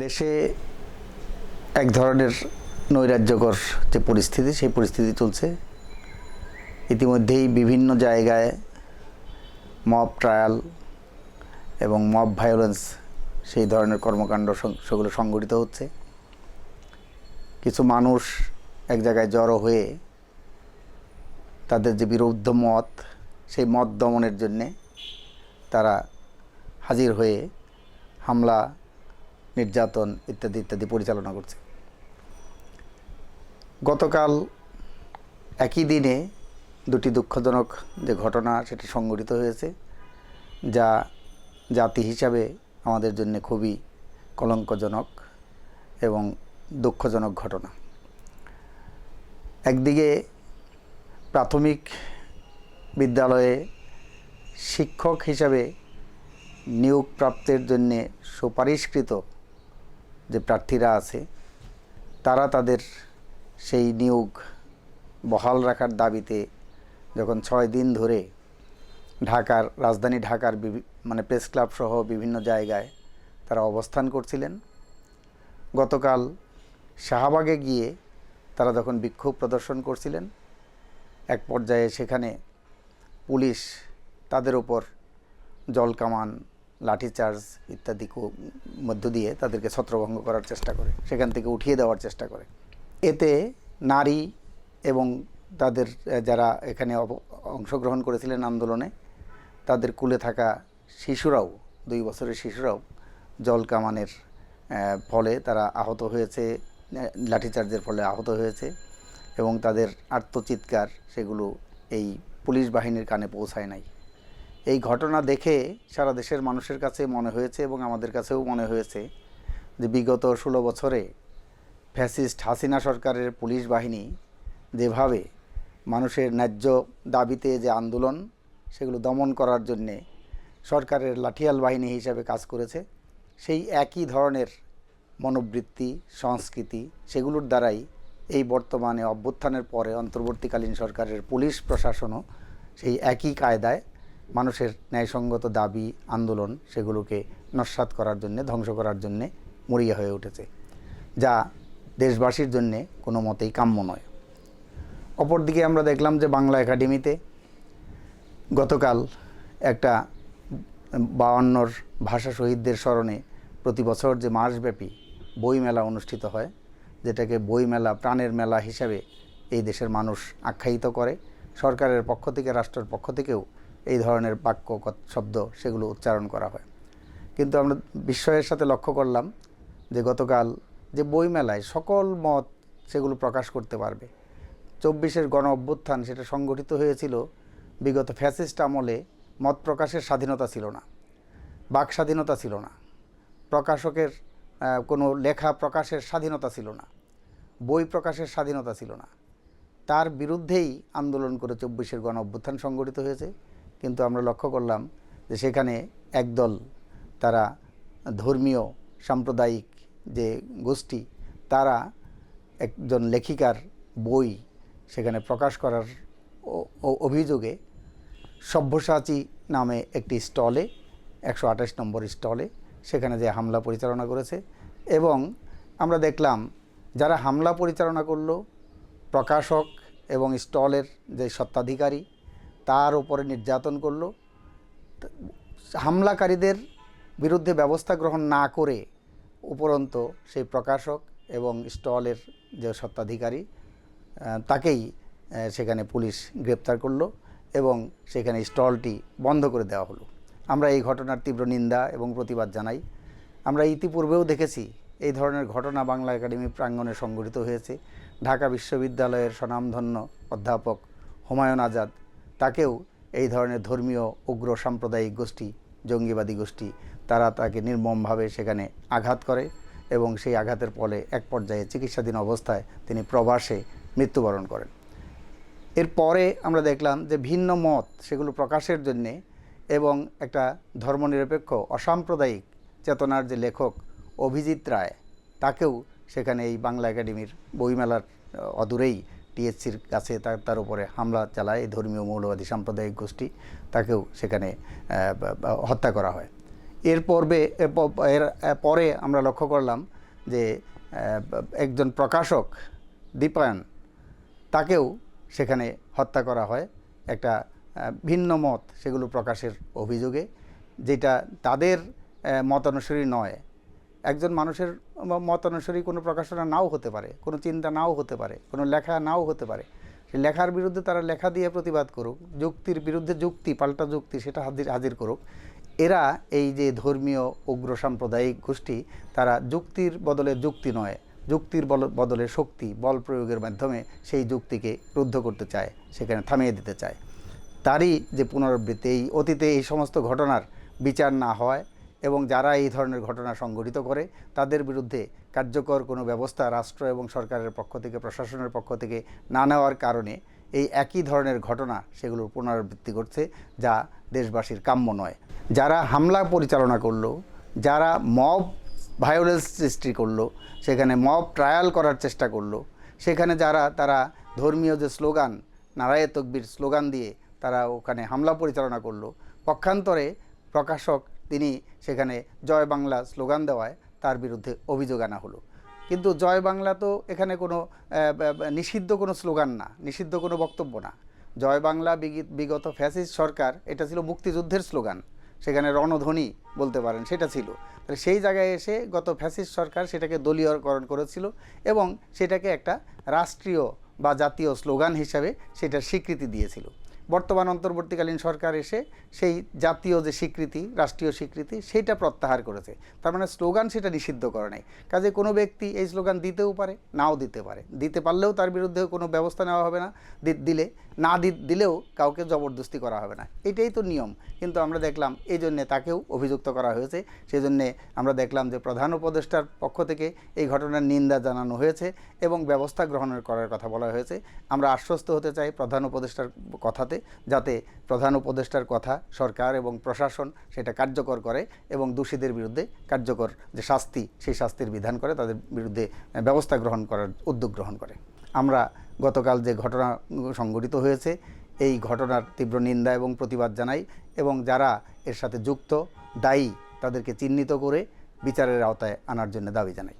দেশে এক ধরনের নৈরাজ্যকর যে পরিস্থিতি, সেই পরিস্থিতি চলছে। ইতিমধ্যেই বিভিন্ন জায়গায় মব ট্রায়াল এবং মব ভায়োলেন্স, সেই ধরনের কর্মকাণ্ড সেগুলো সংগঠিত হচ্ছে। কিছু মানুষ এক জায়গায় জড়ো হয়ে তাদের যে বিরুদ্ধ মত, সেই মত দমনের জন্যে তারা হাজির হয়ে হামলা নির্যাতন ইত্যাদি ইত্যাদি পরিচালনা করছে। গতকাল একই দিনে দুটি দুঃখজনক যে ঘটনা সেটি সংঘটিত হয়েছে, যা জাতি হিসাবে আমাদের জন্য খুবই কলঙ্কজনক এবং দুঃখজনক ঘটনা। একদিকে প্রাথমিক বিদ্যালয়ে শিক্ষক হিসাবে নিয়োগ প্রাপ্তের জন্যে সুপারিশকৃত যে প্রার্থীরা আছে, তারা তাদের সেই নিয়োগ বহাল রাখার দাবিতে যখন ছয় দিন ধরে ঢাকার, রাজধানী ঢাকার মানে প্রেস ক্লাব সহ বিভিন্ন জায়গায় তারা অবস্থান করছিলেন। গতকাল শাহবাগে গিয়ে তারা যখন বিক্ষোভ প্রদর্শন করছিলেন। এক পর্যায়ে সেখানে পুলিশ তাদের ওপর জলকামান লাঠিচার্জ ইত্যাদি মধ্য দিয়ে তাদেরকে ছত্রভঙ্গ করার চেষ্টা করে, সেখান থেকে উঠিয়ে দেওয়ার চেষ্টা করে। এতে নারী এবং তাদের যারা এখানে অংশগ্রহণ করেছিলেন আন্দোলনে, তাদের কুলে থাকা শিশুরাও, দুই বছরের শিশুরাও জল কামানের ফলে তারা আহত হয়েছে লাঠিচার্জের ফলে আহত হয়েছে এবং তাদের আত্মচিৎকার সেগুলো এই পুলিশ বাহিনীর কানে পৌঁছায় নাই। এই ঘটনা দেখে সারা দেশের মানুষের কাছে মনে হয়েছে এবং আমাদের কাছেও মনে হয়েছে যে বিগত ষোলো বছরে ফ্যাসিস্ট হাসিনা সরকারের পুলিশ বাহিনী যেভাবে মানুষের ন্যায্য দাবিতে যে আন্দোলন, সেগুলো দমন করার জন্যে সরকারের লাঠিয়াল বাহিনী হিসাবে কাজ করেছে, সেই একই ধরনের মনোবৃত্তি, সংস্কৃতি, সেগুলোর দ্বারাই এই বর্তমানে অভ্যুত্থানের পরে অন্তর্বর্তীকালীন সরকারের পুলিশ প্রশাসনও সেই একই কায়দায় মানুষের ন্যায়সঙ্গত দাবি, আন্দোলন সেগুলোকে নস্বাত করার জন্যে, ধ্বংস করার জন্যে মরিয়া হয়ে উঠেছে, যা দেশবাসীর জন্যে কোনো মতেই কাম্য নয়। অপরদিকে আমরা দেখলাম যে বাংলা একাডেমিতে গতকাল একটা বায়ান্নর ভাষা শহীদদের স্মরণে প্রতি বছর যে মাসব্যাপী বইমেলা অনুষ্ঠিত হয়, যেটাকে বইমেলা, প্রাণের মেলা হিসাবে এই দেশের মানুষ আখ্যায়িত করে, সরকারের পক্ষ থেকে, রাষ্ট্রের পক্ষ থেকেও এই ধরনের বাক্য শব্দ সেগুলো উচ্চারণ করা হয়। কিন্তু আমরা বিস্ময়ের সাথে লক্ষ্য করলাম যে গতকাল যে বইমেলায় সকল মত সেগুলো প্রকাশ করতে পারবে। চব্বিশের গণ অভ্যুত্থান সেটা সংগঠিত হয়েছিল, বিগত ফ্যাসিস্ট আমলে মত প্রকাশের স্বাধীনতা ছিল না, বাক স্বাধীনতা ছিল না, প্রকাশকের কোনো লেখা প্রকাশের স্বাধীনতা ছিল না, বই প্রকাশের স্বাধীনতা ছিল না। তার বিরুদ্ধেই আন্দোলন করে চব্বিশের গণ অভ্যুত্থান সংগঠিত হয়েছে। কিন্তু আমরা লক্ষ্য করলাম যে সেখানে একদল তারা ধর্মীয়, সাম্প্রদায়িক যে গোষ্ঠী, তারা একজন লেখিকার বই সেখানে প্রকাশ করার অভিযোগে সভ্যসাচী নামে একটি স্টলে, একশো আঠাশ নম্বর স্টলে সেখানে যে হামলা পরিচালনা করেছে এবং আমরা দেখলাম যারা হামলা পরিচালনা করল, প্রকাশক এবং স্টলের যে সত্ত্বাধিকারী তার উপরে নির্যাতন করল। হামলাকারীদের বিরুদ্ধে ব্যবস্থা গ্রহণ না করে উপরন্ত সেই প্রকাশক এবং স্টলের যে সত্ত্বাধিকারী তাকেই সেখানে পুলিশ গ্রেপ্তার করল এবং সেখানে স্টলটি বন্ধ করে দেওয়া হলো। আমরা এই ঘটনার তীব্র নিন্দা এবং প্রতিবাদ জানাই। আমরা ইতিপূর্বেও দেখেছি এই ধরনের ঘটনা বাংলা একাডেমি প্রাঙ্গণে সংঘটিত হয়েছে। ঢাকা বিশ্ববিদ্যালয়ের স্বনামধন্য অধ্যাপক হুমায়ুন আজাদ তাকেও এই ধরনের ধর্মীয় উগ্র সাম্প্রদায়িক গোষ্ঠী, জঙ্গিবাদী গোষ্ঠী, তারা তাকে নির্মমভাবে সেখানে আঘাত করে এবং সেই আঘাতের ফলে এক পর্যায়ে চিকিৎসাধীন অবস্থায় তিনি প্রবাসে মৃত্যুবরণ করেন। এরপরে আমরা দেখলাম যে ভিন্ন মত সেগুলো প্রকাশের জন্যে এবং একটা ধর্মনিরপেক্ষ, অসাম্প্রদায়িক চেতনার যে লেখক অভিজিৎ রায়, তাকেও সেখানে এই বাংলা একাডেমির বইমেলার অদূরেই টিএসসির কাছে তার উপরে হামলা চালায় ধর্মীয় মৌলবাদী সাম্প্রদায়িক গোষ্ঠী। তাকেও সেখানে হত্যা করা হয়। এর পর্বে এর পরে আমরা লক্ষ্য করলাম যে একজন প্রকাশক দীপায়ন, তাকেও সেখানে হত্যা করা হয়। একটা ভিন্ন মত সেগুলো প্রকাশের অভিযোগে, যেটা তাদের মতানুসারী নয়। একজন মানুষের মতানুসারী কোনো প্রকাশনা নাও হতে পারে, কোনো চিন্তা নাও হতে পারে, কোনো লেখা নাও হতে পারে। সেই লেখার বিরুদ্ধে তারা লেখা দিয়ে প্রতিবাদ করুক, যুক্তির বিরুদ্ধে যুক্তি, পাল্টা যুক্তি সেটা হাজির হাজির করুক। এরা এই যে ধর্মীয় উগ্র সাম্প্রদায়িক গোষ্ঠী, তারা যুক্তির বদলে যুক্তি নয়, যুক্তির বদলে শক্তি, বল প্রয়োগের মাধ্যমে সেই যুক্তিকে রুদ্ধ করতে চায়, সেখানে থামিয়ে দিতে চায়। তারই যে পুনরাবৃত্তি, এই অতীতে এই সমস্ত ঘটনার বিচার না হয় এবং যারা এই ধরনের ঘটনা সংঘটিত করে, তাদের বিরুদ্ধে কার্যকর কোনো ব্যবস্থা রাষ্ট্র এবং সরকারের পক্ষ থেকে, প্রশাসনের পক্ষ থেকে না নেওয়ার কারণে এই একই ধরনের ঘটনা সেগুলোর পুনরাবৃত্তি করছে যা দেশবাসীর কাম্য নয়। যারা হামলা পরিচালনা করল, যারা মব ভায়োলেন্স সৃষ্টি করল, সেখানে মব ট্রায়াল করার চেষ্টা করল, সেখানে যারা, তারা ধর্মীয় যে স্লোগান, নারায়ে তকবির স্লোগান দিয়ে তারা ওখানে হামলা পরিচালনা করল, পক্ষান্তরে প্রকাশক তিনি সেখানে জয় বাংলা স্লোগান দেওয়ায় তার বিরুদ্ধে অভিযোগ আনা হলো। কিন্তু জয় বাংলা তো এখানে কোনো নিষিদ্ধ কোনো স্লোগান না, নিষিদ্ধ কোনো বক্তব্য না। জয় বাংলা বিগত ফ্যাসিস্ট সরকার, এটা ছিল মুক্তিযুদ্ধের স্লোগান। সেখানে রণধ্বনি বলতে পারেন, সেটা ছিল। তাহলে সেই জায়গায় এসে গত ফ্যাসিস্ট সরকার সেটাকে দলীয়করণ করেছিল এবং সেটাকে একটা রাষ্ট্রীয় বা জাতীয় স্লোগান হিসাবে সেটার স্বীকৃতি দিয়েছিল। বর্তমান অন্তর্বর্তীকালীন সরকার এসে সেই জাতীয় যে স্বীকৃতি, রাষ্ট্রীয় স্বীকৃতি সেটা প্রত্যাহার করেছে। তার মানে স্লোগান সেটা নিষিদ্ধ করে নাই। কাজে কোনো ব্যক্তি এই স্লোগান দিতেও পারে, নাও দিতে পারে। দিতে পারলেও তার বিরুদ্ধে কোনো ব্যবস্থা নেওয়া হবে না। দিলে, না দিলেও কাউকে জবরদস্তি করা হবে না। এটাই তো নিয়ম। কিন্তু আমরা দেখলাম এই জন্যে তাকেও অভিযুক্ত করা হয়েছে। সেই জন্যে আমরা দেখলাম যে প্রধান উপদেষ্টার পক্ষ থেকে এই ঘটনার নিন্দা জানানো হয়েছে এবং ব্যবস্থা গ্রহণের করার কথা বলা হয়েছে। আমরা আশ্বস্ত হতে চাই প্রধান উপদেষ্টার কথাতে যাতে প্রধান উপদেষ্টার কথা সরকার এবং প্রশাসন সেটা কার্যকর করে এবং দোষীদের বিরুদ্ধে কার্যকর যে শাস্তি, সেই শাস্তির বিধান করে তাদের বিরুদ্ধে ব্যবস্থা গ্রহণ করার উদ্যোগ গ্রহণ করে। আমরা গতকাল যে ঘটনা সংঘটিত হয়েছে, এই ঘটনার তীব্র নিন্দা এবং প্রতিবাদ জানাই এবং যারা এর সাথে যুক্ত, দায়ী, তাদেরকে চিহ্নিত করে বিচারের আওতায় আনার জন্য দাবি জানাই।